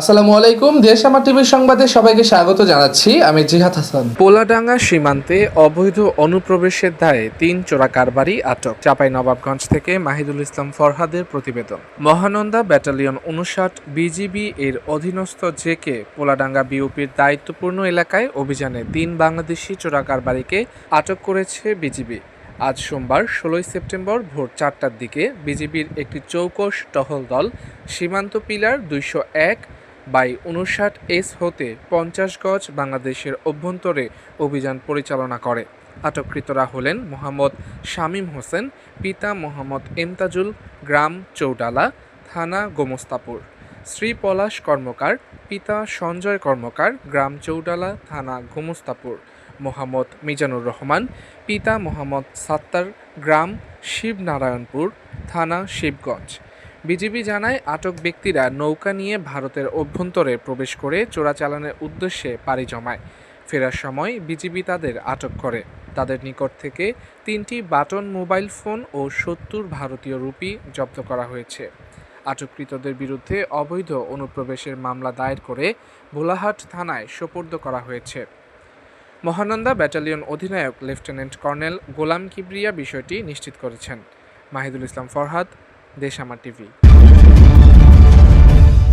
আসসালামু আলাইকুম, দেশ আমার টিভির সংবাদে সবাইকে স্বাগত জানাচ্ছি। আমি জিহাদ হাসান। পোলাডাঙ্গা সীমান্তে অবৈধ অনুপ্রবেশের দায়ে তিন চোরা কারবারি আটক চাপাই নবাবগঞ্জ থেকে মাহিদুল ইসলাম ফরহাদের প্রতিবেদন। মহানন্দা ব্যাটালিয়ন উনষাট, বিজিবি এর অধীনস্থ জেকে পোলাডাঙ্গা বিওপির দায়িত্বপূর্ণ এলাকায় অভিযানে তিন বাংলাদেশি চোরা কারবারিকে আটক করেছে বিজিবি। আজ সোমবার, ষোলোই সেপ্টেম্বর ভোর চারটার দিকে বিজিবির একটি চৌকস টহল দল সীমান্ত পিলার দুইশো এক বাই উনষাট এস হতে পঞ্চাশ গজ বাংলাদেশের অভ্যন্তরে অভিযান পরিচালনা করে। আটককৃতরা হলেন মোহাম্মদ শামীম হোসেন, পিতা মোহাম্মদ এমতাজুল, গ্রাম চৌডালা, থানা গোমস্তাপুর। শ্রী পলাশ কর্মকার, পিতা সঞ্জয় কর্মকার, গ্রাম চৌডালা, থানা গোমস্তাপুর। মোহাম্মদ মিজানুর রহমান, পিতা মোহাম্মদ সাত্তার, গ্রাম শিবনারায়ণপুর, থানা শিবগঞ্জ। বিজিবি জানায় আটক ব্যক্তিরা নৌকা নিয়ে ভারতের অভ্যন্তরে প্রবেশ করে চোরাচালানের উদ্দেশ্যে পাড়ি জমায়। ফেরার সময় বিজিবি তাদের আটক করে। তাদের নিকট থেকে তিনটি বাটন মোবাইল ফোন ও সত্তর ভারতীয় রুপি জব্দ করা হয়েছে। আটককৃতদের বিরুদ্ধে অবৈধ অনুপ্রবেশের মামলা দায়ের করে ভোলাহাট থানায় সোপর্দ করা হয়েছে। মহানন্দা ব্যাটালিয়ন অধিনায়ক লেফটেন্যান্ট কর্নেল গোলাম কিবরিয়া বিষয়টি নিশ্চিত করেছেন। মাহিদুল ইসলাম ফরহাদ Deixa a TV.